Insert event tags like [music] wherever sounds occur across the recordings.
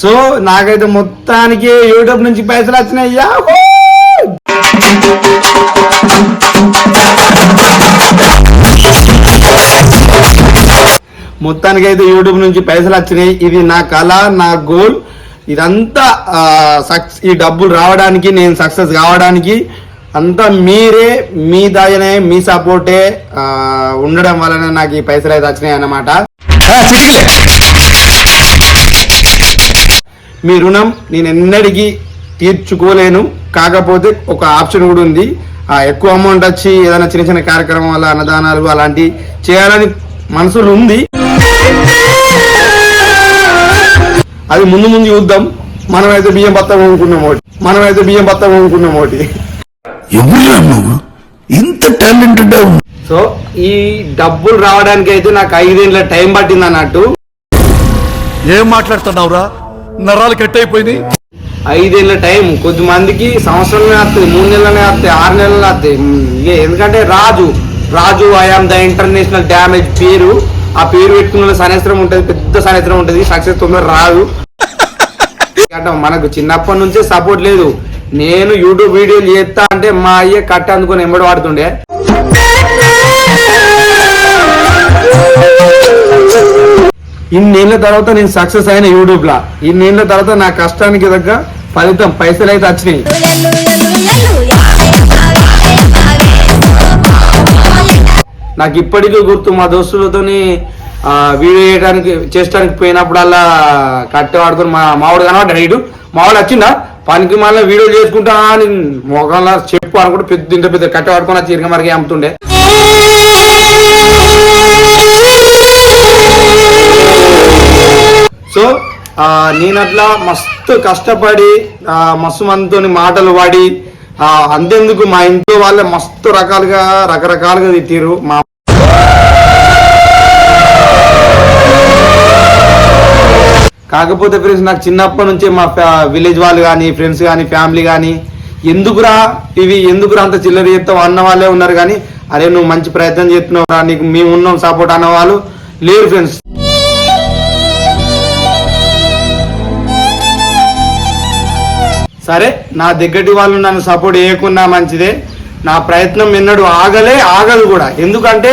So నాకైతే మొత్తానికి YouTube నుంచి పైసలు వచ్చినాయి యాహూ! మొత్తానికి అయితే యూట్యూబ్ నుంచి పైసలు వచ్చినాయి. ఇది నా కళ నా గోల్. ఇదంతా సక్సెస్ సక్స్ ఈ డబ్బులు రావడానికి నేను సక్సెస్ కావడానికి అంతా మీరే మీ దయనే మీ సపోర్టే ఉండడం వలన నాకు ఈ పైసలు అయితే వచ్చినాయి అన్నమాట. మీ రుణం నేను ఎన్నడికి తీర్చుకోలేను. కాకపోతే ఒక ఆప్షన్ కూడా ఉంది. ఆ ఎక్కువ అమౌంట్ వచ్చి ఏదైనా చిన్న చిన్న కార్యక్రమం వల్ల అన్నదానాలు అలాంటివి చేయాలని మనసులో ఉంది. అది ముందు ముందు చూద్దాం. మనమైతే బియ్యం బత్త కొనుక్కున్నాం ఒకటి. మనమైతే బియ్యం బత్త కొనుక్కున్నాం ఒకటి. ఇంత టాలెంటెడ్ సో ఈ డబ్బులు రావడానికి అయితే నాకు ఐదేళ్ళ టైం పట్టింది అన్నట్టు ఏం మాట్లాడుతున్నావురా? నరాలు కట్ అయిపోయినాయి ఐదేళ్ళ టైం కొద్ది మందికి సంవత్సరంలో వస్తాయి మూడు నెలలనే వస్తాయి ఆరు నెలలు వస్తాయి ఎందుకంటే Raju Raju I am the international damage పేరు. ఆ పేరు పెట్టుకున్న సనేస్త్రం ఉంటుంది పెద్ద సనేస్త్రం ఉంటుంది సక్సెస్ తొందర రాదు. [laughs] మనకు చిన్నప్పటి నుంచే సపోర్ట్ లేదు. నేను యూట్యూబ్ వీడియోలు చేస్తా అంటే మా అయ్య కట్ట అందుకొని ఎంబడి వాడుతుండే. ఇన్నేళ్ళ తర్వాత నేను సక్సెస్ అయిన యూట్యూబ్ లా. తర్వాత నా కష్టానికి తగ్గ ఫలితం పైసలు అయితే వచ్చినాయి. నాకు ఇప్పటికీ గుర్తు మా దోస్తులతోని వీడియో చేయడానికి చేసడానికి పోయినప్పుడల్లా కట్టె వాడుకొని మా మావాడు కనబడ్డాడు. ఇటు మావాడు వచ్చిందా పనికి మళ్ళీ వీడియో చేసుకుంటా అని మొగంలా చెప్పు అనుకుంటే పెద్ద ఇంత పెద్ద కట్టె వాడుకొని వచ్చి మరికి అమ్ముతుండే. సో నేను అట్లా మస్తు కష్టపడి మస్తు మందితోని మాటలు పడి ఆ, అంతెందుకు మా ఇంట్లో వాళ్ళే మస్తు రకాలుగా రకరకాలుగా తిట్టిరు మా కాకపోతే ఫ్రెండ్స్ నాకు చిన్నప్పటి నుంచే మా విలేజ్ వాళ్ళు కానీ ఫ్రెండ్స్ కానీ ఫ్యామిలీ కానీ ఎందుకురా ఇవి ఎందుకురా అంత చిల్లర చేస్తావు అన్న వాళ్ళే ఉన్నారు కానీ అరే నువ్వు మంచి ప్రయత్నం చేస్తున్నావురా నీకు మేము ఉన్నాం సపోర్ట్ అన్న వాళ్ళు లేరు ఫ్రెండ్స్. సరే నా దగ్గటి వాళ్ళు నన్ను సపోర్ట్ చేయకున్నా మంచిదే. నా ప్రయత్నం ఎన్నడూ ఆగలే ఆగదు కూడా. ఎందుకంటే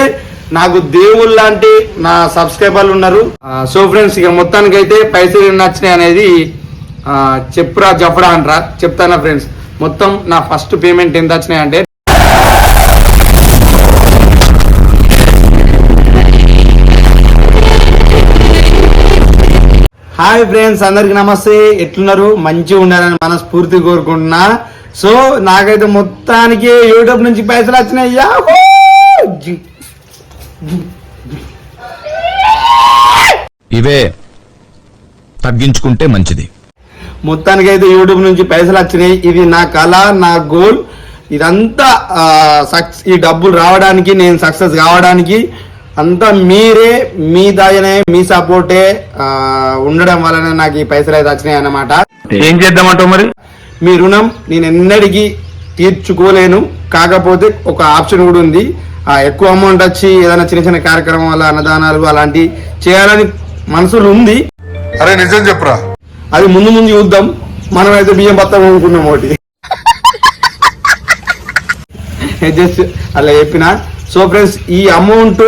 నాకు దేవుళ్ళు లాంటి నా సబ్స్క్రైబర్లు ఉన్నారు. సో ఫ్రెండ్స్ ఇక మొత్తానికి అయితే పైసలు నచ్చినాయి అనేది చెప్పురా చెప్పడా అంటారా. చెప్తానా ఫ్రెండ్స్ మొత్తం నా ఫస్ట్ పేమెంట్ ఎంత వచ్చినాయి అంటే హాయ్ ఫ్రెండ్స్ అందరికి నమస్తే. ఎట్లున్నారు? మంచిగా ఉండాలని మనస్ఫూర్తి కోరుకుంటున్నా. సో నాకైతే మొత్తానికి యూట్యూబ్ నుంచి పైసలు వచ్చినాయి. ఇవే తగ్గించుకుంటే మంచిది. మొత్తానికి అయితే యూట్యూబ్ నుంచి పైసలు వచ్చినాయి. ఇది నా కళ నా గోల్. ఇదంతా ఈ డబ్బులు రావడానికి నేను సక్సెస్ కావడానికి అంతా మీరే మీ దయనే మీ సపోర్టే ఉండడం వలన నాకు ఈ పైసలు అయితే వచ్చినాయి అన్నమాట. ఏం చేద్దామంటావు మరి? మీ రుణం నేను ఎన్నడికి తీర్చుకోలేను. కాకపోతే ఒక ఆప్షన్ కూడా ఉంది. ఆ ఎక్కువ అమౌంట్ వచ్చి ఏదైనా చిన్న చిన్న కార్యక్రమం వల్ల అన్నదానాలు అలాంటివి చేయాలని మనసులో ఉంది. అరే నిజం చెప్పురా. అది ముందు ముందు చూద్దాం. మనమైతే బియ్యం బత్త కొనుక్కున్నాం ఒకటి. [laughs] జస్ట్ అలా చెప్పిన. సో ఫ్రెండ్స్ ఈ అమౌంట్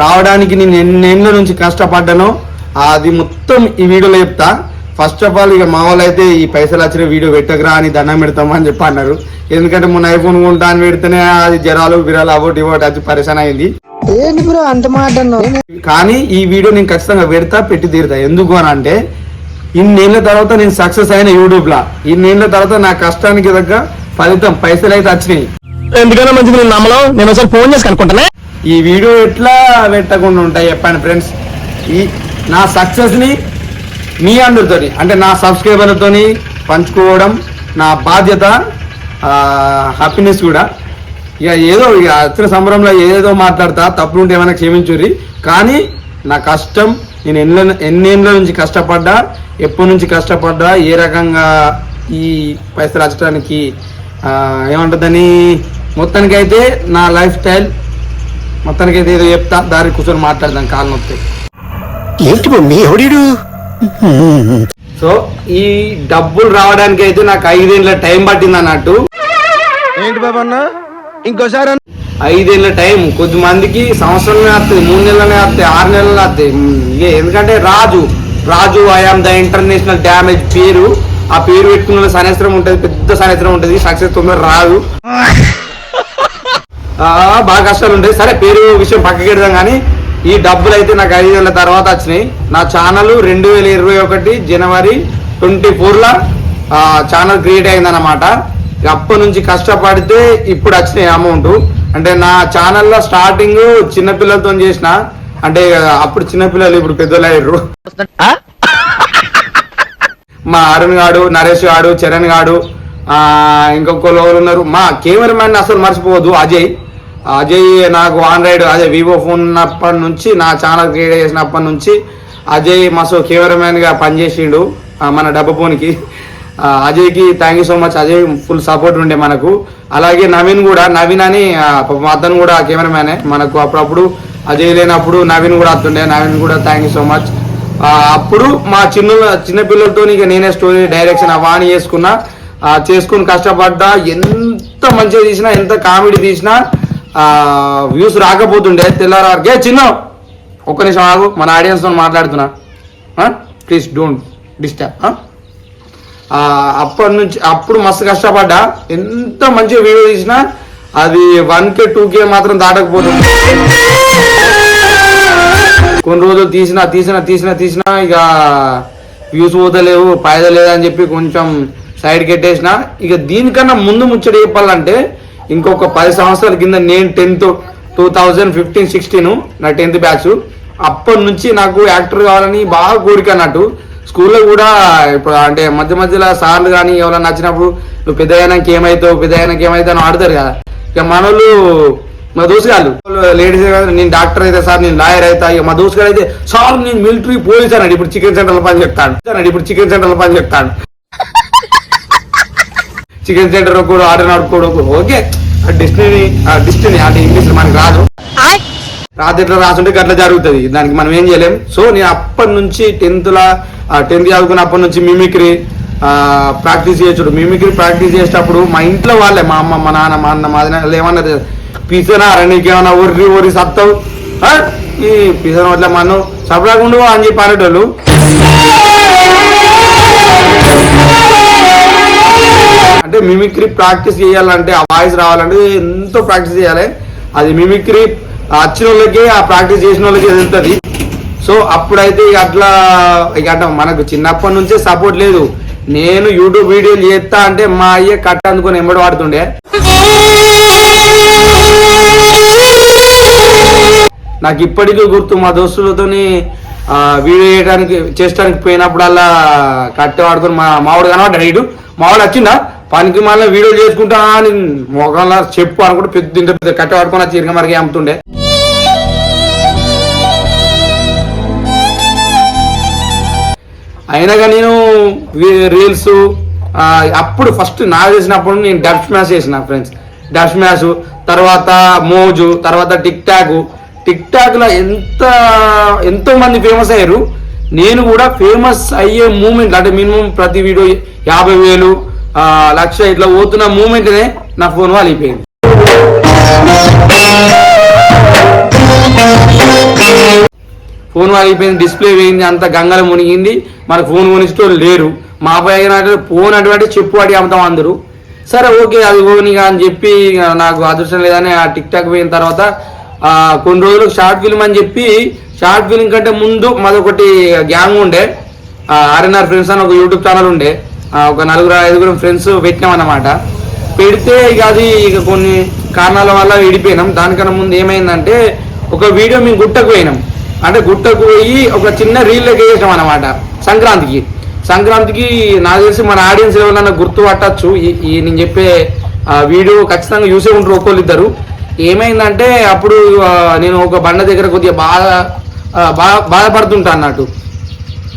రావడానికి నేను ఎన్నేళ్ళ నుంచి కష్టపడ్డానో అది మొత్తం ఈ వీడియోలో చెప్తా. ఫస్ట్ ఆఫ్ ఆల్ ఇక మా వాళ్ళు అయితే ఈ పైసలు వచ్చిన వీడియో పెట్టకరా అని దండం పెడతామా అని చెప్పి అన్నారు. ఎందుకంటే మొన్న ఐఫోన్ కొంటా అని పెడితేనే అది జరాలు బిరాలు అవోటి ఇవోటి వచ్చి పరిశాన్ అయింది. ఏంటి బ్రో అంత మాట అన్నావు? కానీ ఈ వీడియో నేను ఖచ్చితంగా పెడతా పెట్టి తీరుతా. ఎందుకు అని అంటే ఇన్నేళ్ళ తర్వాత నేను సక్సెస్ అయిన యూట్యూబ్ లా. ఇన్నేళ్ళ తర్వాత నా కష్టానికి తగ్గ ఫలితం పైసలు అయితే వచ్చినాయి. ఎందుకన్నా మంచిది నేను నమ్మలో? నేను ఒకసారి ఫోన్ చేసి కనుక్కుంటానే? ఈ వీడియో ఎట్లా పెట్టకుండా ఉంటాయి చెప్పండి ఫ్రెండ్స్ ఈ నా సక్సెస్ని మీ అందరితోని అంటే నా సబ్స్క్రైబర్లతోని పంచుకోవడం నా బాధ్యత హ్యాపీనెస్ కూడా. ఇక ఏదో ఇక వచ్చిన సంబరంలో ఏదో మాట్లాడతా తప్పులుంటే ఏమైనా క్షమించుర్రి. కానీ నా కష్టం నేను ఎన్న ఎన్నేళ్ళ నుంచి కష్టపడ్డా ఎప్పటి నుంచి కష్టపడ్డా ఏ రకంగా ఈ పైసలు వచ్చడానికి ఏమంటుందని మొత్తానికైతే నా లైఫ్ స్టైల్ మొత్తానికైతే ఏదో చెప్తా దారి కూర్చొని మాట్లాడదాం కాలు నొప్పి. ఏంటి మమ్మీ ఎవడీడు? సో ఈ డబ్బులు రావడానికి అయితే నాకు ఐదేళ్ళ టైం పట్టింది అన్నట్టు. ఏంటి బాబు ఇంకోసారి ఐదేళ్ళ టైం కొద్ది మందికి సంవత్సరంలో వస్తుంది మూడు నెలలనే వస్తాయి ఆరు నెలలు వస్తాయి. ఎందుకంటే Raju Raju I am the international damage పేరు. ఆ పేరు పెట్టుకున్న సనేస్త్రం ఉంటుంది పెద్ద సనేస్త్రం ఉంటుంది సక్సెస్ తొందర రాదు. బాగా కష్టాలు ఉంటాయి సరే పేరు విషయం పక్కకి పెడదాం కానీ ఈ డబ్బులు అయితే నాకు ఐదు నెలల తర్వాత వచ్చినాయి. నా ఛానల్ రెండు వేల ఇరవై ఒకటి జనవరి ట్వంటీ ఫోర్లో ఛానల్ క్రియేట్ అయిందన్నమాట. అప్పటి నుంచి కష్టపడితే ఇప్పుడు వచ్చినాయి అమౌంట్ అంటే నా ఛానల్లో స్టార్టింగ్ చిన్నపిల్లలతో చేసిన అంటే అప్పుడు చిన్నపిల్లలు ఇప్పుడు పెద్దలు అయ్యారు మా అరుణ్ గాడు నరేష్ గాడు చరణ్ గాడు ఎవరు ఉన్నారు. మా కెమెరామ్యాన్ అసలు మర్చిపోవద్దు అజయ్. అజయ్ నాకు ఆండ్రాయిడ్ అదే వివో ఫోన్ ఉన్నప్పటి నుంచి నా ఛానల్ క్రియేట్ చేసినప్పటి నుంచి అజయ్ మసో కెమెరామ్యాన్గా పనిచేసిండు మన డబ్బు ఫోన్కి అజయ్కి thank you so much Ajay full support ఉండే మనకు. అలాగే నవీన్ కూడా నవీన్ అని అతను కూడా కెమెరామ్యానే మనకు అప్పుడప్పుడు అజయ్ లేనప్పుడు నవీన్ కూడా వస్తుండే నవీన్ కూడా థ్యాంక్ యూ సో మచ్ అప్పుడు మా చిన్న చిన్నపిల్లలతో ఇక నేనే స్టోరీ డైరెక్షన్ అవాణి చేసుకున్నా. చేసుకుని కష్టపడ్డా ఎంత మంచిగా తీసినా ఎంత కామెడీ తీసినా వ్యూస్ రాకపోతుండే తెల్లారే చిన్న ఒక్క నిమిషం ఆగు మన ఆడియన్స్తో మాట్లాడుతున్నా. ప్లీజ్ డోంట్ డిస్టర్బ్ అప్పటి నుంచి అప్పుడు మస్తు కష్టపడ్డా. ఎంత మంచిగా వీడియో తీసినా అది వన్ కే టూ కే మాత్రం దాటకపోతుంది. కొన్ని రోజులు తీసినా తీసినా తీసినా తీసినా ఇక వ్యూస్ పోతలేవు పాయదలేదు అని చెప్పి కొంచెం సైడ్ కెట్టేసిన ఇక దీనికన్నా ముందు ముచ్చట చెప్పాలంటే ఇంకొక పది సంవత్సరాల కింద నేను tenth two thousand fifteen sixteen నా టెన్త్ బ్యాచ్. అప్పటి నుంచి నాకు యాక్టర్ కావాలని బాగా కోరిక అన్నట్టు. స్కూల్లో కూడా ఇప్పుడు అంటే మధ్య మధ్యలో సార్లు కానీ ఎవరైనా నచ్చినప్పుడు నువ్వు పెద్ద అయినాక ఏమవుతావు పెద్ద అయినాక ఏమవుతావు అని ఆడతారు కదా. ఇక మనోళ్ళు మా దోసుగాళ్ళు లేడీస్ నేను డాక్టర్ అయితే సార్ నేను లాయర్ అవుతా ఇక మా దోసుగాడు అయితే సార్ నేను మిలిటరీ పోలీస్ అన్నాడు. ఇప్పుడు చికెన్ సెంటర్ పని చెప్తాను ఇప్పుడు చికెన్ సెంటర్ పని చెప్తాను చికెన్ సెంటర్ ఒకడు ఆర్డర్ నడుపుకోడు ఒకడు ఓకే. డిస్టినీ డిస్టినీ అంటే ఇంగ్లీష్ మనకి రాదు. రాత్రి ఎట్లా రాసుంటే గట్ల జరుగుతుంది. దానికి మనం ఏం చేయలేం. సో నేను అప్పటి నుంచి టెన్త్ లా టెన్త్ చదువుకున్నప్పటి నుంచి మిమిక్రీ ప్రాక్టీస్ చేయొచ్చు మిమిక్రీ ప్రాక్టీస్ చేసేటప్పుడు మా ఇంట్లో వాళ్ళే మా అమ్మ మా నాన్న మా అన్న మా ఏమన్నారు పిసనా నీకేమన్నా ఒర్రి ఒర్రి సత్తావు? ఈ పిసన వట్ల మనం సపడాకుండు అని చెప్పి అనేటోళ్ళు. అంటే మిమిక్రీ ప్రాక్టీస్ చేయాలంటే ఆ వాయిస్ రావాలంటే ఎంతో ప్రాక్టీస్ చేయాలి. అది మిమిక్రీ వచ్చిన వాళ్ళకే ఆ ప్రాక్టీస్ చేసిన వాళ్ళకే వెళ్తుంది సో అప్పుడైతే ఇక అట్లా ఇక అంటే మనకు చిన్నప్పటి నుంచే సపోర్ట్ లేదు. నేను యూట్యూబ్ వీడియోలు చేస్తా అంటే మా అయ్య కట్ట అందుకొని ఎంబడి వాడుతుండే. నాకు ఇప్పటికీ గుర్తు మా దోస్తులతోని వీడియో చేయడానికి చేసడానికి పోయినప్పుడల్లా కట్టె వాడుకొని మా మావాడు కనబడ్డాడు ఇటు మావాడు వచ్చిందా పనికి మళ్ళీ వీడియో చేసుకుంటా అని మొగలా చెప్పు అనుకుంటే పెద్ద ఇంత పెద్ద కట్ట వాడుకొని చీరిక మరికి అమ్ముతుండే. అయినా కానీ నేను రీల్స్ అప్పుడు ఫస్ట్ నా చేసినప్పుడు నేను డబ్ స్మాష్ చేసిన ఫ్రెండ్స్ డబ్ స్మాష్ తర్వాత మోజు తర్వాత టిక్ టాక్ టిక్ టాక్లో ఎంత ఎంతో మంది ఫేమస్ అయ్యారు. నేను కూడా ఫేమస్ అయ్యే మూమెంట్ అంటే మినిమం ప్రతి వీడియో యాభై వేలు లక్ష ఇట్లా పోతున్న మూమెంట్నే నా ఫోన్ వాలిపోయింది. ఫోన్ వాలిపోయింది డిస్ప్లే పోయింది అంత గంగలు మునిగింది. మనకు ఫోన్ కొనిస్తూ లేరు. మా అబ్బాయి ఫోన్ అటువంటి చెప్పు అడిగి అమ్ముతాం అందరూ. సరే ఓకే అది పోనీ అని చెప్పి నాకు అదృష్టం లేదని ఆ టిక్ టాక్ పోయిన తర్వాత కొన్ని రోజులు షార్ట్ ఫిల్మ్ అని చెప్పి షార్ట్ ఫిల్మ్ కంటే ముందు మాదొకటి గ్యాంగ్ ఉండే. ఆర్ఎన్ఆర్ ఫ్రెండ్స్ అని ఒక యూట్యూబ్ ఛానల్ ఉండే. ఒక నలుగురు ఐదుగురు ఫ్రెండ్స్ పెట్టినాం అన్నమాట పెడితే ఇక అది ఇక కొన్ని కారణాల వల్ల విడిపోయినాం. దానికన్నా ముందు ఏమైందంటే ఒక వీడియో మేము గుట్టకు పోయినాం. అంటే గుట్టకు పోయి ఒక చిన్న రీల్ లెక్క చేసాం అనమాట సంక్రాంతికి. సంక్రాంతికి నాకు తెలిసి మన ఆడియన్స్ ఎవరైనా గుర్తు పట్టచ్చు ఈ- నేను చెప్పే వీడియో ఖచ్చితంగా చూసే ఉంటారు ఒక్కోళ్ళు ఇద్దరు. ఏమైందంటే అప్పుడు నేను ఒక బండ దగ్గర కొద్దిగా బాధ బాగా బాధపడుతుంటా అన్నట్టు.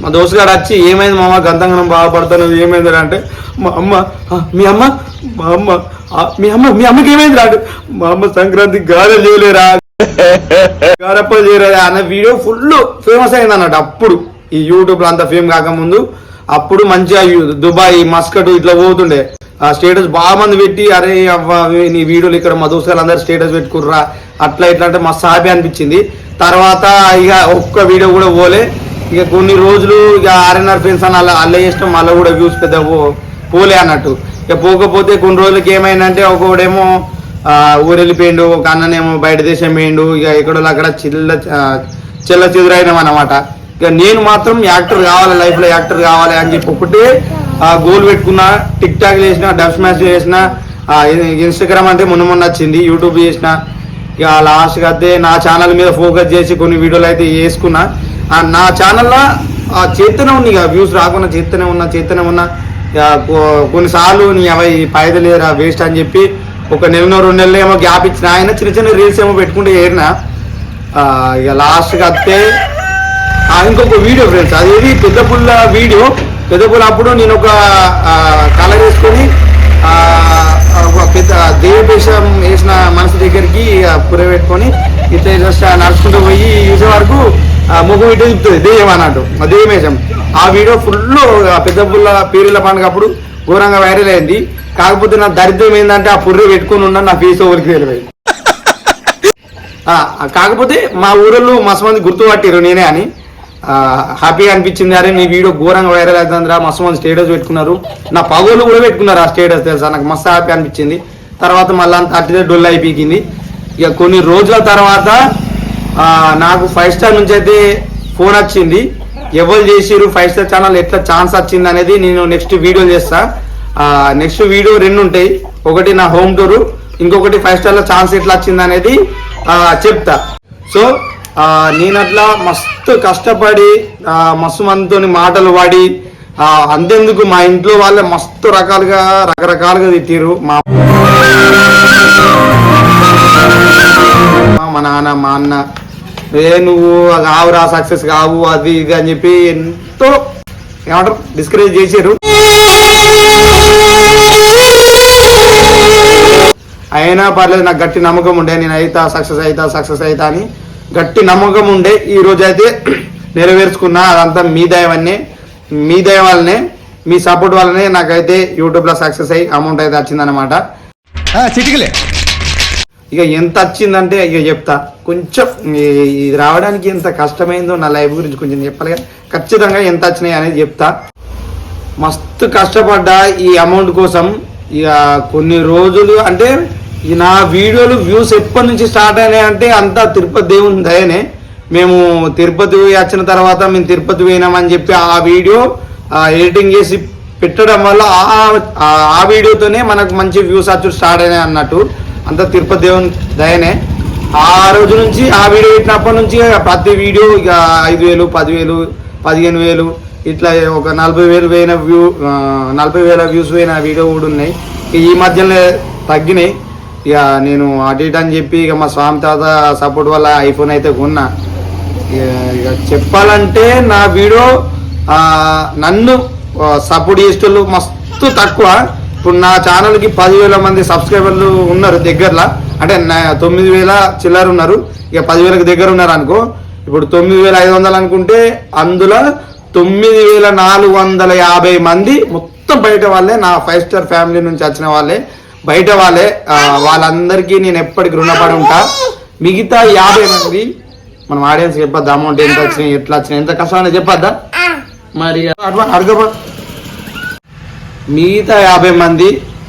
మా దోస్తు గారు వచ్చి ఏమైంది మామ? గంతంగనం బాధపడుతున్నావు ఏమైంది రా అంటే మా అమ్మ "ఆ, మీ అమ్మ మా అమ్మ "ఆ, మీ అమ్మ మీ అమ్మకి ఏమైంది రాడు? మా అమ్మ సంక్రాంతి గారెలు చేయలేరా? [laughs] గారప్పలు చేయలేరా అన్న వీడియో ఫుల్ ఫేమస్ అయింది అన్నట్టు అప్పుడు. ఈ యూట్యూబ్లో అంత ఫేమ్ కాకముందు. అప్పుడు మంచిగా దుబాయ్ మస్కట్ ఇట్లా పోతుండే. ఆ స్టేటస్ బాగా మంది పెట్టి అరే అవ్వ నీ వీడియోలు ఇక్కడ మా దోస్తులు అందరు స్టేటస్ పెట్టుకుర్రా. అట్లా ఇట్లా అంటే మస్తు హ్యాపీ అనిపించింది. తర్వాత ఇక ఒక్క వీడియో కూడా పోలే. ఇక కొన్ని రోజులు ఇక ఆర్ఎన్ఆర్ ఫ్రెండ్స్ అని అలా అల్ల చేసినాం మళ్ళీ కూడా వ్యూస్ పెద్ద పోలే అన్నట్టు. ఇక పోకపోతే కొన్ని రోజులకి ఏమైందంటే ఒకడేమో ఆ, ఊరు వెళ్ళిపోయిండు ఒక అన్ననేమో బయట దేశం పోయిండు ఇక ఎక్కడో అక్కడ చిల్ల చిల్ల చెల్ల చెదురైనాం అన్నమాట. ఇక నేను మాత్రం యాక్టర్ కావాలి లైఫ్లో యాక్టర్ కావాలి అని చెప్పి ఒకటే ఆ గోల్ పెట్టుకున్నా టిక్ టాక్ చేసిన డబ్ స్మాష్ చేసిన ఇన్స్టాగ్రామ్ అంటే మొన్న మొన్న వచ్చింది యూట్యూబ్ చేసిన ఇక లాస్ట్గా అయితే నా ఛానల్ మీద ఫోకస్ చేసి కొన్ని వీడియోలు అయితే వేసుకున్నా. నా ఛానల్లో చేస్తూనే ఉంది ఇక వ్యూస్ రాకుండా చేస్తూనే ఉన్నా చేస్తూనే ఉన్నా. ఇక కొన్నిసార్లు నీ అవి పైదలేరా వేస్ట్ అని చెప్పి ఒక నెలలో రెండు నెలలు ఏమో గ్యాప్ ఇచ్చిన ఆయన చిన్న చిన్న రీల్స్ ఏమో పెట్టుకుంటే ఏరినా ఇక లాస్ట్కి వస్తే ఇంకొక వీడియో ఫ్రెండ్స్ అదేది పెద్ద పుల్ల వీడియో. పెద్ద పుల్ల అప్పుడు నేను ఒక కలర్ వేసుకొని ఒక పెద్ద దేవపేషం వేసిన మనసు దగ్గరికి ఆ, పుర పెట్టుకొని ఇట్లా జస్ట్ నడుచుకుంటూ పోయి చూసే వరకు ముఖం ఇటు చెప్తుంది దెయ్యం అన్నట్టు. ఆ దెయ్యం ఆ వీడియో ఫుల్ పెద్ద పుల్ల పీరిల పండుగ అప్పుడు ఘోరంగా వైరల్ అయింది. కాకపోతే నా దరిద్రం ఏంటంటే ఆ పుర్రి పెట్టుకుని ఉన్నా నా ఫేస్ ఎవరికి తెలియదు. కాకపోతే మా ఊరిలో మస్తు మంది గుర్తుపట్టారు నేనే అని. హ్యాపీగా అనిపించింది. అరే మీ వీడియో ఘోరంగా వైరల్ అవుతుందిరా మస్తు మంది స్టేటస్ పెట్టుకున్నారు. నా పగోళ్ళు కూడా పెట్టుకున్నారు ఆ స్టేటస్ తెలుసా? నాకు మస్తు హ్యాపీ అనిపించింది. తర్వాత మళ్ళీ అంత అట్టిదే డొల్ అయిపోయింది ఇక కొన్ని రోజుల తర్వాత నాకు ఫైవ్ స్టార్ నుంచి అయితే ఫోన్ వచ్చింది. ఎవరు చేసిరు ఫైవ్ స్టార్ ఛానల్ ఎట్లా ఛాన్స్ వచ్చింది అనేది నేను నెక్స్ట్ వీడియో చేస్తా. నెక్స్ట్ వీడియో రెండు ఉంటాయి. ఒకటి నా హోమ్ టూర్ ఇంకొకటి ఫైవ్ స్టార్లో ఛాన్స్ ఎట్లా వచ్చింది అనేది చెప్తా. సో నేను అట్లా మస్తు కష్టపడి మస్తు మందితో మాటలు వాడి అంతెందుకు మా ఇంట్లో వాళ్ళే మస్తు రకాలుగా రకరకాలుగా తిట్టిరు మా మా నాన్న మా అన్న ఏ నువ్వు అది కావురా సక్సెస్ కావు అది ఇది అని చెప్పి ఎంతో ఏమంటారు డిస్కరేజ్ చేశారు. అయినా పర్లేదు నాకు గట్టి నమ్మకం ఉండే నేను అయితా సక్సెస్ అవుతా సక్సెస్ అవుతా అని గట్టి నమ్మకం ఉండే ఈ రోజు అయితే నెరవేర్చుకున్నా అదంతా మీ దయవన్నే మీ దయ వల్లనే మీ సపోర్ట్ వల్లనే నాకైతే యూట్యూబ్లో సక్సెస్ అయ్యి అమౌంట్ అయితే వచ్చిందనమాట చిటికలే. ఇక ఎంత వచ్చిందంటే ఇక చెప్తా. కొంచెం ఇది రావడానికి ఎంత కష్టమైందో నా లైఫ్ గురించి కొంచెం చెప్పాలి ఖచ్చితంగా ఎంత వచ్చినాయి అనేది చెప్తా. మస్తు కష్టపడ్డా ఈ అమౌంట్ కోసం ఇక కొన్ని రోజులు అంటే ఈ నా వీడియోలు వ్యూస్ ఎప్పటి నుంచి స్టార్ట్ అయినాయి అంటే అంతా తిరుపతి దేవుని దయనే. మేము తిరుపతి వచ్చిన తర్వాత మేము తిరుపతి పోయినామని చెప్పి ఆ వీడియో ఎడిటింగ్ చేసి పెట్టడం వల్ల ఆ- ఆ- ఆ వీడియోతోనే మనకు మంచి వ్యూస్ వచ్చి స్టార్ట్ అయినాయి అన్నట్టు. అంతా తిరుపతి దేవుని దయనే. ఆ రోజు నుంచి ఆ వీడియో పెట్టినప్పటి నుంచి ఇక ప్రతి వీడియో ఇక ఐదు వేలు పదివేలు పదిహేను వేలు ఇట్లా ఒక నలభై వేలు పోయిన వ్యూ నలభై వేల వ్యూస్ పోయిన వీడియో కూడా ఉన్నాయి. ఈ మధ్యలో తగ్గినాయి. ఇక నేను అటు ఇటు అని చెప్పి ఇక మా స్వామి తాత సపోర్ట్ వల్ల ఐఫోన్ అయితే కొన్నా. ఇక- చెప్పాలంటే నా వీడియో నన్ను సపోర్ట్ చేసేటోళ్ళు మస్తు తక్కువ. ఇప్పుడు నా ఛానల్కి పదివేల మంది సబ్స్క్రైబర్లు ఉన్నారు దగ్గరలో. అంటే తొమ్మిది వేల చిల్లర ఉన్నారు. ఇక పదివేలకు దగ్గర ఉన్నారు అనుకో. ఇప్పుడు తొమ్మిది వేల ఐదు వందలు అనుకుంటే అందులో తొమ్మిది వేల నాలుగు వందల యాభై మంది మొత్తం బయట వాళ్ళే నా ఫైవ్ స్టార్ ఫ్యామిలీ నుంచి వచ్చిన వాళ్ళే. బయట వాళ్ళే వాళ్ళందరికీ నేను ఎప్పటికి రుణపడి ఉంటా. మిగతా యాభై మంది మనం ఆడియన్స్ చెప్పొద్దా? అమౌంట్ ఎంత వచ్చినాయి ఎట్లా వచ్చినాయి ఎంత కష్టం చెప్పొద్దా? మరి అడగబా మిగతా యాభై మంది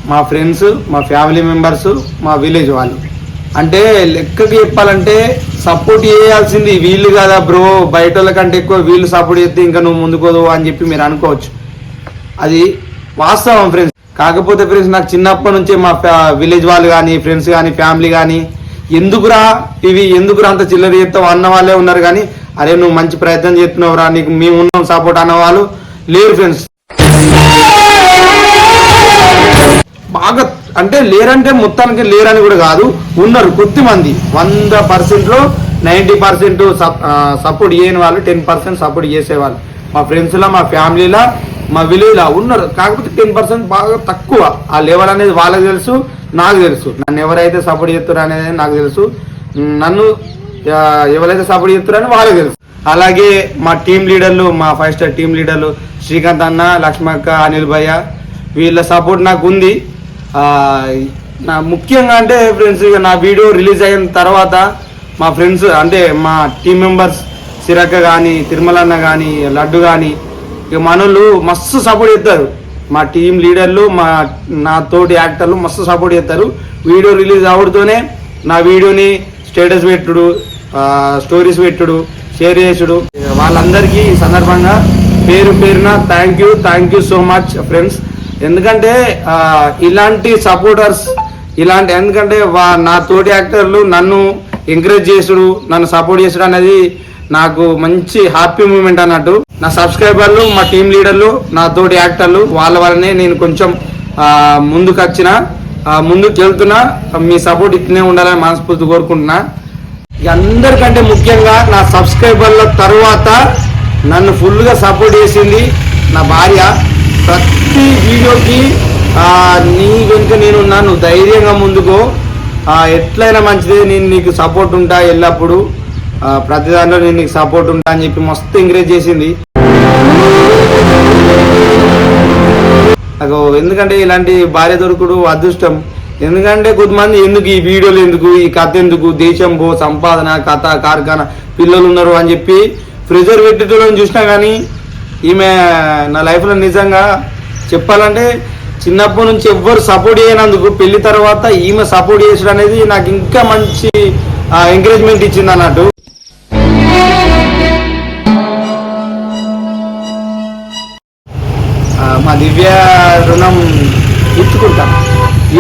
మా ఫ్రెండ్స్ మా ఫ్యామిలీ మెంబర్స్ మా విలేజ్ వాళ్ళు. అంటే లెక్కకి చెప్పాలంటే సపోర్ట్ చేయాల్సింది వీళ్ళు కదా బ్రో బయట వాళ్ళ కంటే ఎక్కువ వీళ్ళు సపోర్ట్ చేస్తే ఇంకా నువ్వు ముందుకోదు అని చెప్పి మీరు అనుకోవచ్చు. అది వాస్తవం ఫ్రెండ్స్. కాకపోతే ఫ్రెండ్స్ నాకు చిన్నప్పటి నుంచే మా విలేజ్ వాళ్ళు కానీ ఫ్రెండ్స్ కానీ ఫ్యామిలీ కానీ ఎందుకురా ఇవి ఎందుకురా అంత చిల్లర చెప్తావు అన్న వాళ్ళే ఉన్నారు కానీ అరే నువ్వు మంచి ప్రయత్నం చేస్తున్నావురా నీకు మేము ఉన్నాం సపోర్ట్ అన్న వాళ్ళు లేరు ఫ్రెండ్స్. బాగా అంటే లేరంటే మొత్తానికి లేరని కూడా కాదు ఉన్నారు కొద్ది మంది. వంద పర్సెంట్లో నైంటీ పర్సెంట్ సపోర్ట్ చేయని వాళ్ళు టెన్ పర్సెంట్ సపోర్ట్ చేసేవాళ్ళు. మా ఫ్రెండ్స్లో మా ఫ్యామిలీలా మా విలువలా ఉన్నారు. కాకపోతే టెన్ పర్సెంట్ బాగా తక్కువ. ఆ లెవెల్ అనేది వాళ్ళకి తెలుసు నాకు తెలుసు. నన్ను ఎవరైతే సపోర్ట్ చేస్తారు అనేది నాకు తెలుసు. నన్ను ఎవరైతే సపోర్ట్ చేస్తారని వాళ్ళకి తెలుసు. అలాగే మా టీం లీడర్లు మా ఫైవ్ స్టార్ టీం లీడర్లు శ్రీకాంత్ అన్న లక్ష్మక్క అనిల్ భయ్య వీళ్ళ సపోర్ట్ నాకు ఉంది. నా ముఖ్యంగా అంటే ఫ్రెండ్స్ ఇక నా వీడియో రిలీజ్ అయిన తర్వాత మా ఫ్రెండ్స్ అంటే మా టీం మెంబర్స్ సిరక్క కానీ తిరుమలన్న కానీ లడ్డు కానీ ఇక మనోళ్ళు మస్తు సపోర్ట్ చేస్తారు. మా టీం లీడర్లు మా నా తోటి యాక్టర్లు మస్తు సపోర్ట్ చేస్తారు. వీడియో రిలీజ్ అవడుతూనే నా వీడియోని స్టేటస్ పెట్టుడు స్టోరీస్ పెట్టుడు షేర్ చేసుడు. వాళ్ళందరికీ ఈ సందర్భంగా పేరు పేరున thank you thank you so much friends ఎందుకంటే ఇలాంటి సపోర్టర్స్ ఇలాంటి ఎందుకంటే వా నా తోటి యాక్టర్లు నన్ను ఎంకరేజ్ చేసుడు నన్ను సపోర్ట్ చేసుడు అనేది నాకు మంచి హ్యాపీ మూమెంట్ అన్నట్టు. నా సబ్స్క్రైబర్లు మా టీం లీడర్లు నా తోటి యాక్టర్లు వాళ్ళ వల్లనే నేను కొంచెం ముందుకు వచ్చిన ముందుకు వెళ్తున్నా. మీ సపోర్ట్ ఇట్లనే ఉండాలని మనస్ఫూర్తి కోరుకుంటున్నా. అందరికంటే ముఖ్యంగా నా సబ్స్క్రైబర్ల తర్వాత నన్ను ఫుల్గా సపోర్ట్ చేసింది నా భార్య. ప్రతి వీడియోకి నీ వెనుక నేను ఉన్నాను. ధైర్యంగా ముందుకో. ఎట్లయినా మంచిదే. నేను నీకు సపోర్ట్ ఉంటా ఎల్లప్పుడు. ప్రతి దాంట్లో నేను నీకు సపోర్ట్ ఉంటా అని చెప్పి మస్తు ఎంకరేజ్ చేసింది. నాకు ఎందుకంటే ఇలాంటి భార్య దొరుకుడు అదృష్టం. ఎందుకంటే కొంతమంది ఎందుకు ఈ వీడియోలు ఎందుకు ఈ కథ ఎందుకు దేశం పో సంపాదన కథ కార్ఖాన పిల్లలు ఉన్నారు అని చెప్పి ప్రెజర్ పెట్టేటోళ్ళని చూసినా కానీ ఈమె నా లైఫ్లో నిజంగా చెప్పాలంటే చిన్నప్పటి నుంచి ఎవ్వరు సపోర్ట్ చేయనందుకు పెళ్ళి తర్వాత ఈమె సపోర్ట్ చేసడం అనేది నాకు ఇంకా మంచి ఎంకరేజ్మెంట్ ఇచ్చింది అన్నట్టు. మా దివ్య రుణం ఇచ్చుకుంటా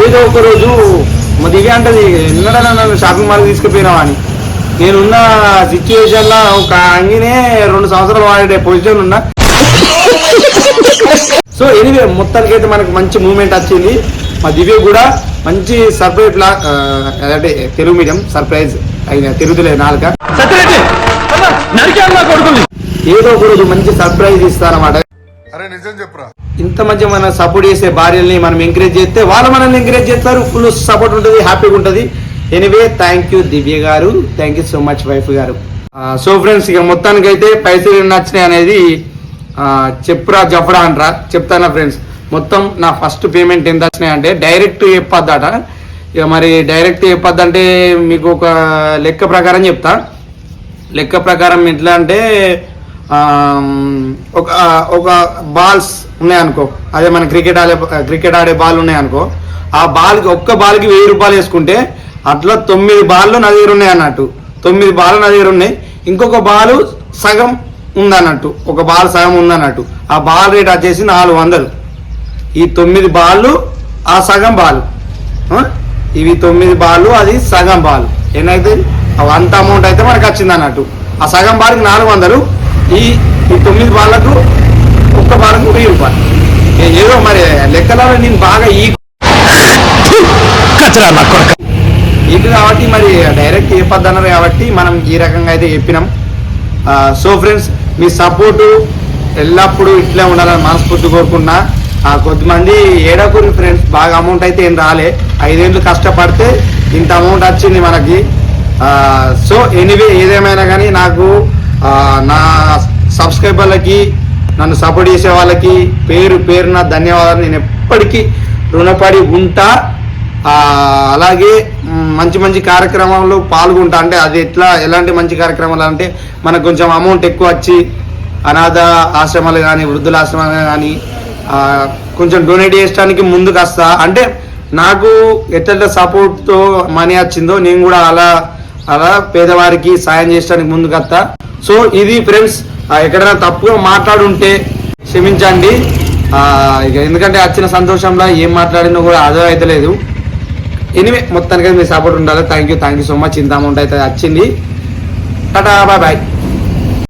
ఏదో ఒక రోజు మా దివ్య అంటది ఎన్నడన్నా నన్ను షాపింగ్ మాల్ తీసుకుపోయినావా అని. నేనున్న సిచ్యువేషన్లో ఒక అంగినే రెండు సంవత్సరాలు వాడే పొజిషన్ ఉన్నా. సో ఎనివే మొత్తానికి అయితే మనకు మంచి మూమెంట్ వచ్చింది. మా దివ్య కూడా మంచి సర్ప్రైజ్ లా అంటే తెలుగు మీడియం సర్ప్రైజ్ అయిన తెలుగులే నాలుక. ఏదో ఒక రోజు మంచి సర్ప్రైజ్ ఇస్తారన్నమాట. అరే నిజం చెప్పురా. ఇంత మంచి మనం సపోర్ట్ చేసే భార్యల్ని మనం ఎంకరేజ్ చేస్తే వాళ్ళు మనల్ని ఎంకరేజ్ చేస్తారు. ఫుల్ సపోర్ట్ ఉంటుంది హ్యాపీగా ఉంటుంది. Anyway thank you Divya garu. Thank you so much wife గారు. సో ఫ్రెండ్స్ ఇక మొత్తానికి అయితే పైసలు ఎన్ని వచ్చినాయి అనేది చెప్పురా జఫరా అంటారా చెప్తానా ఫ్రెండ్స్ మొత్తం నా ఫస్ట్ పేమెంట్ ఎంత వచ్చినాయి అంటే డైరెక్ట్ చెప్పొద్దట. ఇక మరి డైరెక్ట్ చెప్పొద్దంటే మీకు ఒక లెక్క ప్రకారం చెప్తా. లెక్క ప్రకారం ఎట్లా అంటే ఒక ఒక బాల్స్ ఉన్నాయనుకో అదే మన క్రికెట్ ఆడే క్రికెట్ ఆడే బాల్ ఉన్నాయనుకో ఆ బాల్కి ఒక్క బాల్కి వెయ్యి రూపాయలు వేసుకుంటే అట్లా తొమ్మిది బాళ్ళు నా దగ్గర ఉన్నాయి అన్నట్టు. తొమ్మిది బాళ్ళు నా దగ్గర ఉన్నాయి. ఇంకొక బాలు సగం ఉందన్నట్టు ఒక బాల్ సగం ఉందన్నట్టు. ఆ బాల్ రేట్ వచ్చేసి నాలుగు వందలు. ఈ తొమ్మిది బాళ్ళు ఆ సగం బాలు? ఇవి తొమ్మిది బాళ్ళు అది సగం బాలు. ఏనైతే అంత అమౌంట్ అయితే మనకు వచ్చింది అన్నట్టు. ఆ సగం బాల్కి నాలుగు వందలు. ఈ ఈ తొమ్మిది బాళ్ళకు ఒక్క బాలకు వెయ్యి రూపాయలు. ఏదో మరి లెక్కలలో నేను బాగా ఈ ఇది కాబట్టి మరి డైరెక్ట్ చెప్పొద్దన్నారు కాబట్టి మనం ఈ రకంగా అయితే చెప్పినాం. సో ఫ్రెండ్స్ మీ సపోర్టు ఎల్లప్పుడూ ఇట్లే ఉండాలని మనస్ఫూర్తి కోరుకున్నా. ఆ కొద్దిమంది ఏడాకూరి ఫ్రెండ్స్ బాగా అమౌంట్ అయితే ఏం రాలే. ఐదేళ్ళు కష్టపడితే ఇంత అమౌంట్ వచ్చింది మనకి. సో ఎనీవే ఏదేమైనా కానీ నాకు నా సబ్స్క్రైబర్లకి నన్ను సపోర్ట్ చేసే వాళ్ళకి పేరు పేరున ధన్యవాదాలు. నేను ఎప్పటికీ రుణపడి ఉంటా. అలాగే మంచి మంచి కార్యక్రమాల్లో పాల్గొంటా. అంటే అది ఎట్లా ఎలాంటి మంచి కార్యక్రమాలు అంటే మనకు కొంచెం అమౌంట్ ఎక్కువ వచ్చి అనాథ ఆశ్రమాలు కానీ వృద్ధుల ఆశ్రమాలు కానీ కొంచెం డొనేట్ చేయడానికి ముందుకు వస్తా. అంటే నాకు ఎట్లా సపోర్ట్తో మనీ వచ్చిందో నేను కూడా అలా అలా పేదవారికి సాయం చేయడానికి ముందుకు వస్తా. సో ఇది ఫ్రెండ్స్ ఎక్కడైనా తప్పుగా మాట్లాడుంటే క్షమించండి. ఇక ఎందుకంటే వచ్చిన సంతోషంలో ఏం మాట్లాడినా కూడా అదే అయితే లేదు ఎనివే మొత్తానికి మీ సపోర్ట్ ఉండాలి. Thank you thank you so much ఇంత అమౌంట్ అయితే వచ్చింది. Tata bye bye